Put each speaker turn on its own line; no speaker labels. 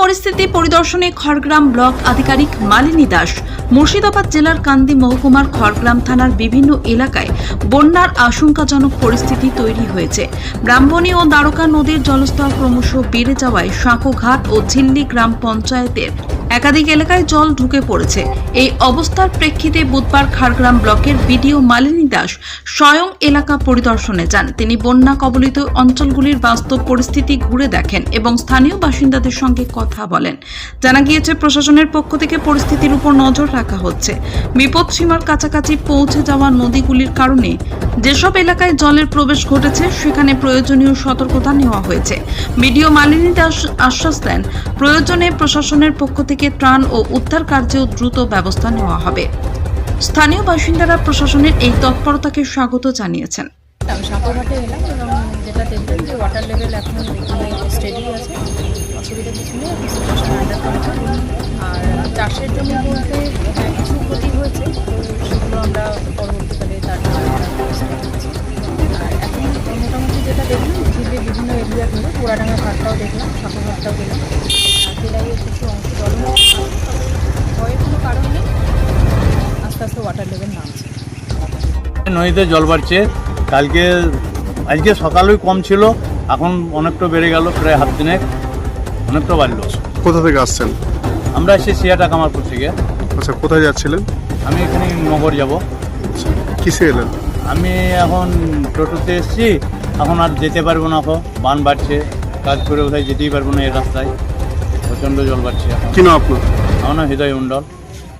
পরিস্থিতি পরিদর্শনে খড়গ্রাম ব্লক আধিকারিক মালিনী দাস। মুর্শিদাবাদ জেলার কান্দি মহকুমার খড়গ্রাম থানার বিভিন্ন এলাকায় বন্যার আশঙ্কাজনক পরিস্থিতি তৈরি হয়েছে। ব্রাহ্মণী ও দ্বারকা নদীর জলস্তর ক্রমশ বেড়ে যাওয়ায় সাঁকোঘাট ও ঝিল্লি গ্রাম পঞ্চায়েতের একাধিক এলাকায় জল ঢুকে পড়েছে। এই অবস্থার প্রেক্ষিতে বুধবার খাড়গ্রাম ব্লকের বিডিও মালিনী দাস স্বয়ং এলাকা পরিদর্শনে যান। তিনি বন্যা কবলিত অঞ্চলগুলির বাস্তব পরিস্থিতি ঘুরে দেখেন এবং স্থানীয় বাসিন্দাদের সঙ্গে কথা বলেন। জানা গিয়েছে, প্রশাসনের পক্ষ থেকে পরিস্থিতির উপর নজর রাখা হচ্ছে। বিপদসীমার কাছাকাছি পৌঁছে যাওয়া নদীগুলির কারণে যেসব এলাকায় জলের প্রবেশ ঘটেছে, সেখানে প্রয়োজনীয় সতর্কতা নেওয়া হয়েছে। বিডিও মালিনী দাস আশ্বাস দেন, প্রয়োজনে প্রশাসনের পক্ষ থেকে ত্রাণ ও উদ্ধার কার্যেও দ্রুত ব্যবস্থা নেওয়া হবে। স্থানীয় বাসিন্দারা প্রশাসনের এই তৎপরতাকে স্বাগত জানিয়েছেন।
যেটা দেখলাম যে ওয়াটার লেভেল এখন স্টেডি আছে, অসুবিধা কিছু নেই বিভিন্ন পোড়াডাঙ্গা ঘাটটাও দেখলাম সাঁকোঘাটটাও গেলাম আর জেলাইয়ের কিছু অংশ ভয়ের কোনো কারণ নেই। আস্তে আস্তে ওয়াটার লেভেল নামছে।
নদীতে জল বাড়ছে। কালকে আজকে সকালেই কম ছিল এখন অনেকটা বেড়ে গেল প্রায় হাত দিনে অনেকটা বাড়লো।
কোথা থেকে আসছেন?
আমরা এসে সিয়াটা কামারপুর থেকে।
আচ্ছা কোথায় যাচ্ছিলেন?
আমি এখানে নগর যাব।
আচ্ছা, কিসে এলেন?
আমি এখন টোটোতে এসেছি। এখন আর যেতে পারব না এখন বান বাড়ছে কাজ করে কোথায় যেতেই পারব না এই রাস্তায়। প্রচণ্ড জল বাড়ছে এখন।
কিনা আপনার?
আমার নাম হৃদয় মণ্ডল।